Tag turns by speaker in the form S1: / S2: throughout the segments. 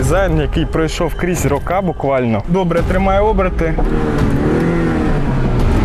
S1: дизайн, який пройшов крізь рока буквально. Добре тримає оберти.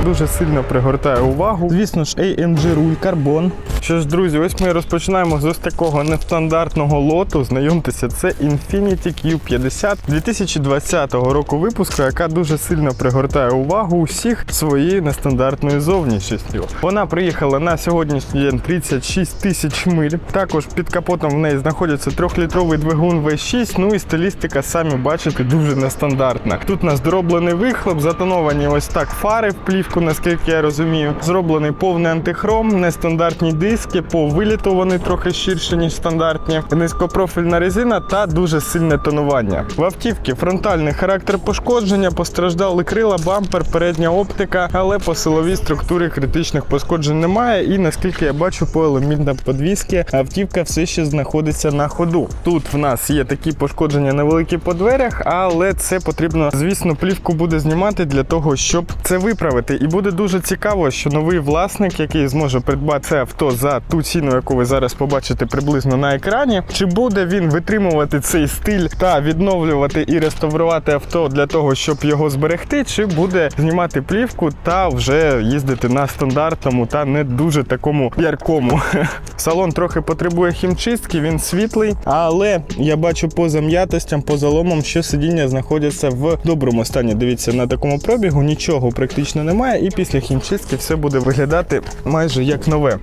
S1: Дуже сильно пригортає увагу. Звісно ж, AMG руль карбон. Що ж, друзі, ось ми розпочинаємо з ось такого нестандартного лоту. Знайомтеся, це Infiniti Q50 2020 року випуску, яка дуже сильно пригортає увагу усіх своєю нестандартною зовнішністю. Вона приїхала на сьогоднішній день 36 тисяч миль. Також під капотом в неї знаходиться трьохлітровий двигун V6. Ну і стилістика, самі бачите, дуже нестандартна. Тут у нас дороблений вихлоп, затоновані ось так фари в плівку, наскільки я розумію. Зроблений повний антихром, нестандартні диски, по вони трохи ширші, ніж стандартні, низькопрофільна резина та дуже сильне тонування. В автівці фронтальний характер пошкодження, постраждали крила, бампер, передня оптика, але по силовій структурі критичних пошкоджень немає. І наскільки я бачу, по елементам подвіски автівка все ще знаходиться на ходу. Тут в нас є такі пошкодження невеликі по дверях, але це потрібно, звісно, плівку буде знімати для того, щоб це виправити. І буде дуже цікаво, що новий власник, який зможе придбати це авто за ту ціну, яку ви зараз побачите приблизно на екрані, чи буде він витримувати цей стиль та відновлювати і реставрувати авто для того, щоб його зберегти, чи буде знімати плівку та вже їздити на стандартному та не дуже такому яркому. Салон трохи потребує хімчистки, він світлий, але я бачу по зам'ятостям, по заломам, що сидіння знаходяться в доброму стані. Дивіться, на такому пробігу нічого практично немає, і після хімчистки все буде виглядати майже як нове.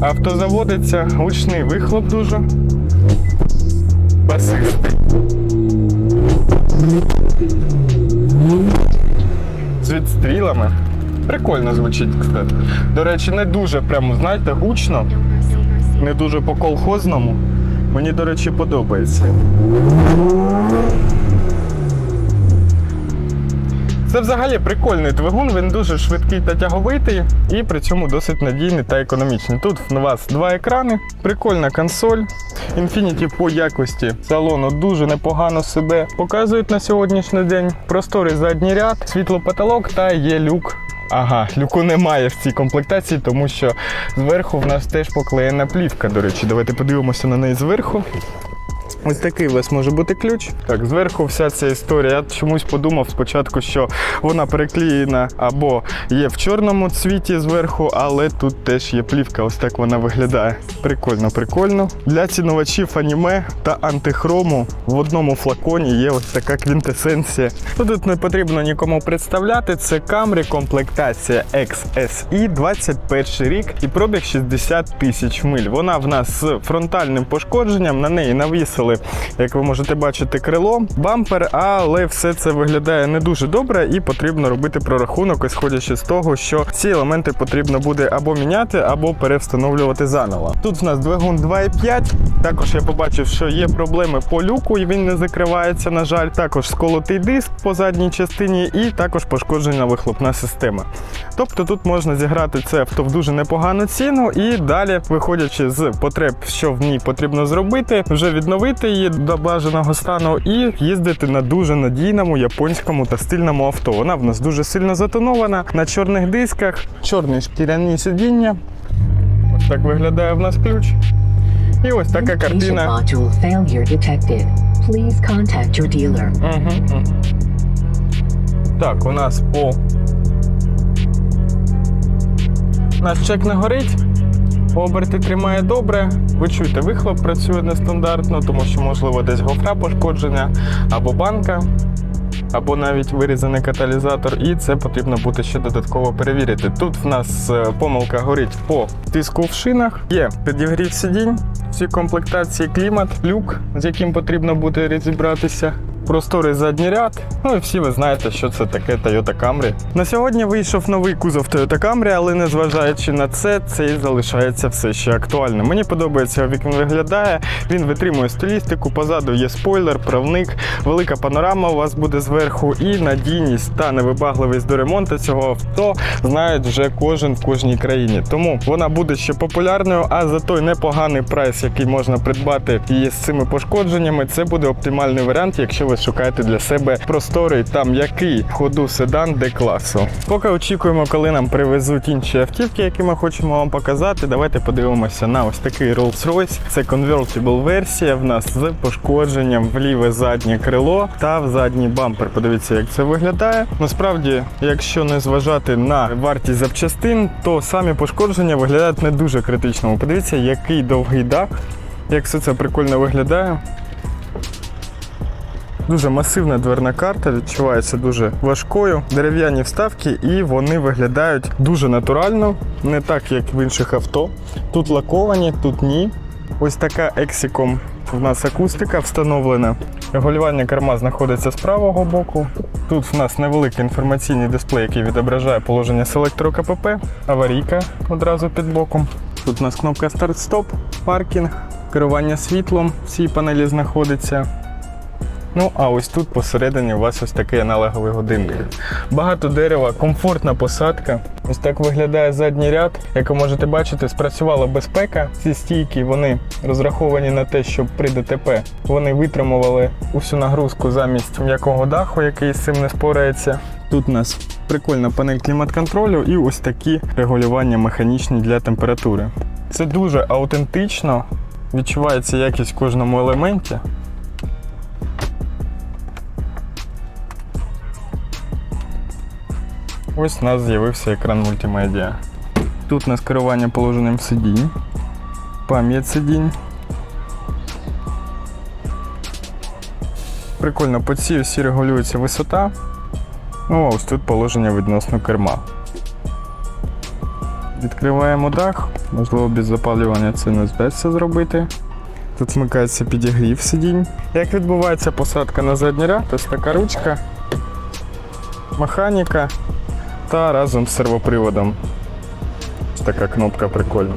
S1: Авто заводиться, гучний вихлоп дуже. Басистий. З відстрілами. Прикольно звучить, кстати. До речі, не дуже прямо, знаєте, гучно, не дуже по колхозному. Мені, до речі, подобається. Це взагалі прикольний двигун, він дуже швидкий та тяговитий і при цьому досить надійний та економічний. Тут у вас два екрани, прикольна консоль. Infiniti по якості салону дуже непогано себе показують на сьогоднішній день. Просторий задній ряд, світлопотолок та є люк. Ага, люку немає в цій комплектації, тому що зверху в нас теж поклеєна плівка. До речі, давайте подивимося на неї зверху. Ось такий у вас може бути ключ. Так, зверху вся ця історія. Я чомусь подумав спочатку, що вона переклеєна або є в чорному цвіті зверху, але тут теж є плівка. Ось так вона виглядає. Прикольно, прикольно. Для цінувачів аніме та антихрому в одному флаконі є ось така квінтесенція. Тут не потрібно нікому представляти. Це Camry комплектація XSI 21 рік і пробіг 60 тисяч миль. Вона в нас з фронтальним пошкодженням. На неї навісили, як ви можете бачити, крило, бампер, але все це виглядає не дуже добре і потрібно робити прорахунок, ісходячи з того, що ці елементи потрібно буде або міняти, або перевстановлювати заново. Тут в нас двигун 2.5. Також я побачив, що є проблеми по люку, і він не закривається, на жаль. Також сколотий диск по задній частині, і також пошкоджена вихлопна система. Тобто тут можна зіграти це авто в дуже непогану ціну, і далі, виходячи з потреб, що в ній потрібно зробити, вже відновити її до бажаного стану і їздити на дуже надійному японському та стильному авто. Вона в нас дуже сильно затонована на чорних дисках, чорні шкіряні сидіння. Ось так виглядає в нас ключ. І ось така картина.
S2: dealer.
S1: Угу. Так, у нас по. Наш чек не горить. Оберти тримає добре. Ви чуєте, вихлоп працює нестандартно, тому що, можливо, десь гофра пошкодження або банка, або навіть вирізаний каталізатор, і це потрібно буде ще додатково перевірити. Тут в нас е, помилка горить по тиску в шинах. Є підігрів сидінь, всі комплектації, клімат, люк, з яким потрібно буде розібратися. Просторий задній ряд. Ну і всі ви знаєте, що це таке Toyota Camry. На сьогодні вийшов новий кузов Toyota Camry, але незважаючи на це, цей залишається все ще актуальним. Мені подобається, як він виглядає. Він витримує стилістику. Позаду є спойлер, правник, велика панорама у вас буде зверху, і надійність та невибагливість до ремонту цього авто знають вже кожен в кожній країні. Тому вона буде ще популярною. А за той непоганий прайс, який можна придбати її з цими пошкодженнями, це буде оптимальний варіант, якщо ви ви шукаєте для себе просторий та м'який ходу седан Д-класу. Поки очікуємо, коли нам привезуть інші автівки, які ми хочемо вам показати, давайте подивимося на ось такий Rolls-Royce. Це convertible версія в нас з пошкодженням в ліве заднє крило та в задній бампер. Подивіться, як це виглядає. Насправді, якщо не зважати на вартість запчастин, то самі пошкодження виглядають не дуже критично. Подивіться, який довгий дах, як все це прикольно виглядає. Дуже масивна дверна карта, відчувається дуже важкою. Дерев'яні вставки, і вони виглядають дуже натурально, не так, як в інших авто. Тут лаковані, тут ні. Ось така ексіком в нас акустика встановлена. Регулювання керма знаходиться з правого боку. Тут в нас невеликий інформаційний дисплей, який відображає положення селектору КПП, аварійка одразу під боком. Тут у нас кнопка старт-стоп, паркінг, керування світлом в цій панелі знаходиться. Ну, а ось тут посередині у вас ось такий аналоговий годинник. Багато дерева, комфортна посадка. Ось так виглядає задній ряд. Як ви можете бачити, спрацювала безпека. Ці стійки вони розраховані на те, щоб при ДТП вони витримували усю нагрузку замість м'якого даху, який з цим не спорається. Тут у нас прикольна панель клімат-контролю і ось такі регулювання механічні для температури. Це дуже аутентично, відчувається якість в кожному елементі. Ось у нас з'явився екран мультимедіа. Тут у нас керування положенням сидінь, пам'ять сидінь. Прикольно, по цій осі регулюється висота. Ну, а ось тут положення відносно керма. Відкриваємо дах, можливо, без запалювання це не вдасться зробити. Тут вмикається підігрів сидінь. Як відбувається посадка на задній ряд, ось така ручка, механіка та разом з сервоприводом. Така кнопка прикольна.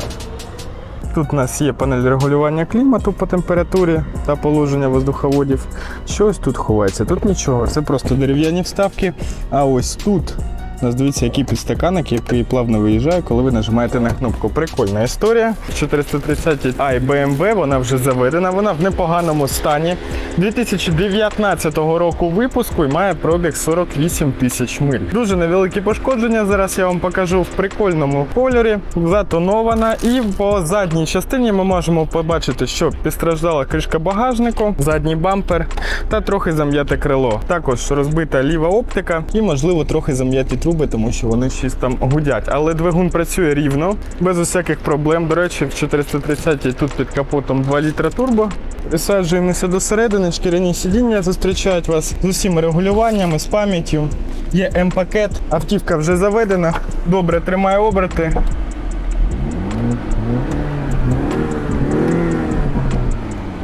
S1: Тут у нас є панель регулювання клімату по температурі та положення воздуховодів. Щось тут ховається. Тут нічого, це просто дерев'яні вставки. А ось тут у нас дивіться, який підстаканник, який плавно виїжджає, коли ви нажимаєте на кнопку. Прикольна історія. 430 i BMW, вона вже заведена, вона в непоганому стані. 2019 року випуску і має пробіг 48 тисяч миль. Дуже невеликі пошкодження. Зараз я вам покажу в прикольному кольорі. Затонована. І по задній частині ми можемо побачити, що постраждала кришка багажнику, задній бампер та трохи зам'яте крило. Також розбита ліва оптика і, можливо, трохи зам'яті труби, тому що вони щось там гудять. Але двигун працює рівно, без усяких проблем. До речі, в 430 тут під капотом 2 літра турбо. Присаджуємося до середини, шкіряні сидіння зустрічають вас з усіма регулюваннями, з пам'яттю. Є М-пакет, автівка вже заведена, добре тримає оберти.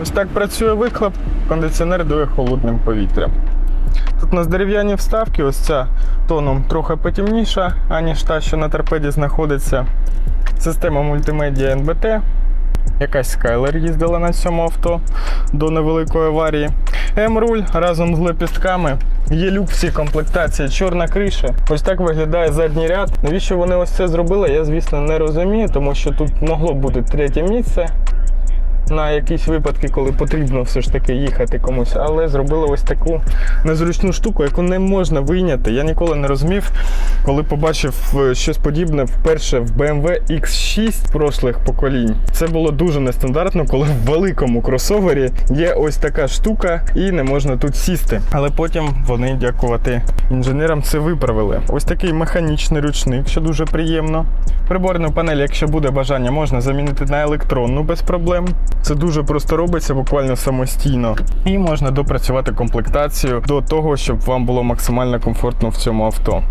S1: Ось так працює вихлоп, кондиціонер дує холодним повітрям. Тут у нас дерев'яні вставки, ось ця тоном трохи потемніша, аніж та, що на торпеді знаходиться. Система мультимедіа НБТ. Якась Skylер їздила на цьому авто до невеликої аварії. М-руль разом з лепістками. Є люк в цій комплектації, чорна криша. Ось так виглядає задній ряд. Навіщо вони ось це зробили, я звісно не розумію, тому що тут могло бути третє місце на якісь випадки, коли потрібно все ж таки їхати комусь, але зробили ось таку незручну штуку, яку не можна вийняти. Я ніколи не розумів, коли побачив е, щось подібне вперше в BMW X6 прошлих поколінь. Це було дуже нестандартно, коли в великому кросовері є ось така штука і не можна тут сісти. Але потім вони, дякувати інженерам, це виправили. Ось такий механічний ручник, що дуже приємно. Приборну панель, якщо буде бажання, можна замінити на електронну без проблем. Це дуже просто робиться, буквально самостійно. І можна допрацювати комплектацію до того, щоб вам було максимально комфортно в цьому авто.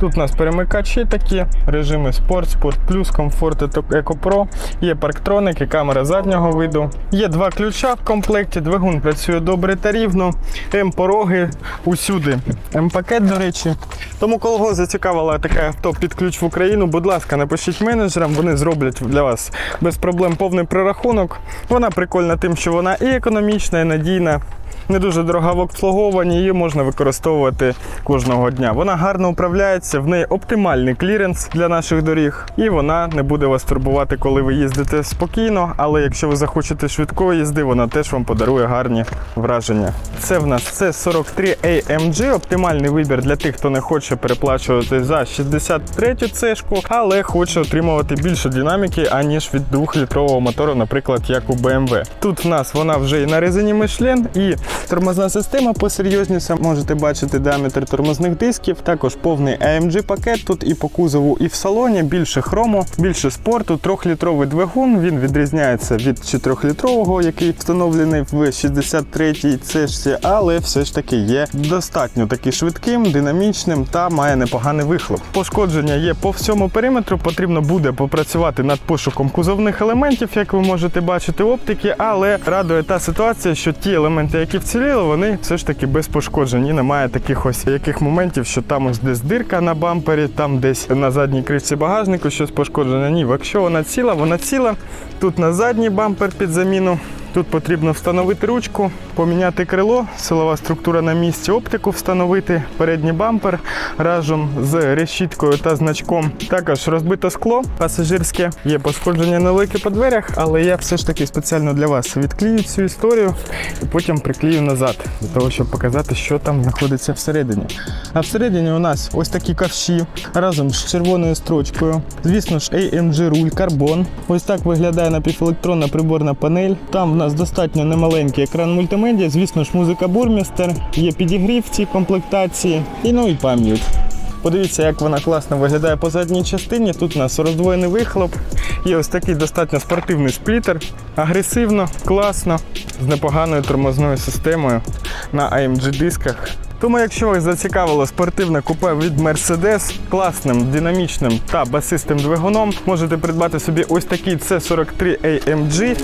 S1: Тут у нас перемикачі такі, режими Plus, Comfort та Eco Pro. Є парктроники, камера заднього виду. Є два ключа в комплекті, двигун працює добре та рівно. М-пороги усюди. М-пакет, до речі. Тому кого зацікавила таке авто під ключ в Україну, будь ласка, напишіть менеджерам, вони зроблять для вас без проблем повний прорахунок. Вона прикольна тим, що вона і економічна, і надійна. Не дуже дорога в обслуговуванні, її можна використовувати кожного дня. Вона гарно управляється, в неї оптимальний кліренс для наших доріг, і вона не буде вас турбувати, коли ви їздите спокійно. Але якщо ви захочете швидкої їзди, вона теж вам подарує гарні враження. Це в нас це 43 AMG, оптимальний вибір для тих, хто не хоче переплачувати за 63 цешку, але хоче отримувати більше динаміки, аніж від 2-літрового мотору, наприклад, як у BMW. Тут в нас вона вже і на резині Michelin, і тормозна система посерйозніша. Можете бачити діаметр тормозних дисків. Також повний AMG пакет тут і по кузову, і в салоні. Більше хрому, більше спорту. Трьохлітровий двигун. Він відрізняється від 4-літрового, який встановлений в 63-й цешці, але все ж таки є достатньо таки швидким, динамічним та має непоганий вихлоп. Пошкодження є по всьому периметру. Потрібно буде попрацювати над пошуком кузовних елементів, як ви можете бачити, оптики, але радує та ситуація, що ті елементи, які вціліли, вони все ж таки без пошкоджень. І немає таких ось яких моментів, що там ось десь дирка на бампері, там десь на задній кришці багажнику щось пошкоджене. Ні, якщо вона ціла, вона ціла. Тут на задній бампер під заміну. Тут потрібно встановити ручку, поміняти крило, силова структура на місці, оптику встановити, передній бампер разом з решіткою та значком. Також розбите скло пасажирське. Є пошкодження невелике по дверях, але я все ж таки спеціально для вас відклею цю історію і потім приклею назад, для того, щоб показати, що там знаходиться всередині. А всередині у нас ось такі ковші разом з червоною строчкою. Звісно ж, AMG руль карбон. Ось так виглядає напівелектронна приборна панель. Там в нас достатньо немаленький екран мультимедіа. Звісно ж, музика бурмістер, є підігрів в цій комплектації, і ну і пам'ять. Подивіться, як вона класно виглядає по задній частині. Тут у нас роздвоєний вихлоп. Є ось такий достатньо спортивний сплітер. Агресивно, класно, з непоганою тормозною системою на AMG дисках. Тому, якщо вас зацікавило спортивне купе від Mercedes класним, динамічним та басистим двигуном, можете придбати собі ось такий C43 AMG.